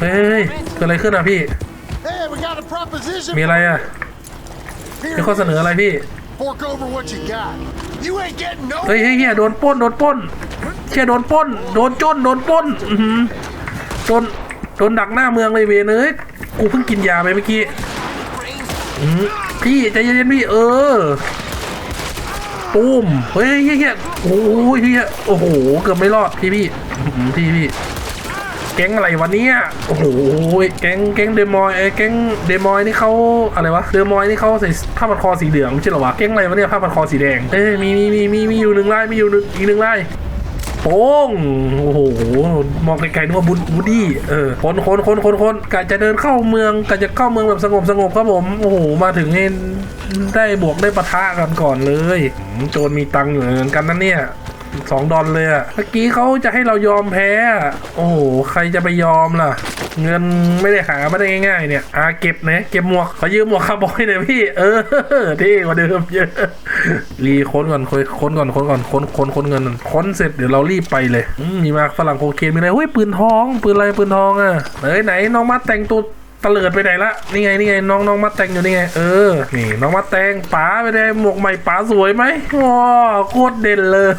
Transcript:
เฮ้ยเกิดอะไรขึ้นอะพี่ Hey, we got a proposition. มีอะไรอะ มีข้อเสนออะไรพี่ Fork over what you got. You ain't getting no. เฮ้ยเฮ้ยเฮ้ยโดนปล้นโดนปล้นเชี่ยโดนปล้น โดนจนโดนปล้นอื้อหือโดนโดนดักหน้าเมืองเลยเวนเอ้ยกูเพิ่งกินยาไปเมื่อกี้อื้อหือพี่ใจเย็นๆพี่เออตูมเฮ้ยเฮ้ยเฮ้ยโอ้ยเฮ้ยโอ้โหเกือบไม่รอดพี่พี่อื้อหือพี่พี่ แก๊งอะไรวะเนี่ยโอ้โหแก๊งแก๊งเดมอยไอ้แก๊งเดมอยนี่เขาอะไรวะเดมอยนี่เขาใส่ผ้าพันคอสีเหลืองไม่ใช่หรอวะแก๊งอะไรวะเนี่ยผ้าพันคอสีแดงเอ้ยมีมีมีมีมีอยู่หนึ่งไลายมีอยู่อีกหนึ่งไลายโป้งโอ้โห มองไกลๆนึกว่าบูดบูดดี้ เออ คนคนคนคนคนกะจะเดินเข้าเมืองกะจะเข้าเมืองแบบสงบสงบครับผม โอ้โห มาถึงนี่ได้บวกได้ปะทะกันก่อนเลย โจรมีตังค์อยู่เหมือนกันนั่นเนี่ย สองดอลเลยอะเมื่อกี้เขาจะให้เรายอมแพ้ โอ้โห ใครจะไปยอมล่ะ เงินไม่ได้หาไมาได้ง่ายๆ เนี่ย อาเก็บนะ เก็บหมวก ขอยืมหมวกคาร์บอยหน่อยพี่ เออเท่กว่าเดิมเยอะ รีค้นก่อนค้นค้นก่อนค้นก่อนค้นค้นค้นเงินค้นเสร็จเดี๋ยวเรารีบไปเลย มีมาฝรั่งโคเคนมีอะไรเฮ้ยปืนทอง ปืนอะไรปืนทองอะเฮ้ยไหนน้องมาแต่งตัว ตะเลิดไปไหนละนี่ไงนี่ไงน้องน้องมาแตงอยู่นี่ไงเออนี่น้องมาแตงป๋าไปได้หมวกใหม่ป๋าสวยไหมว้าโคตรเด่นเลย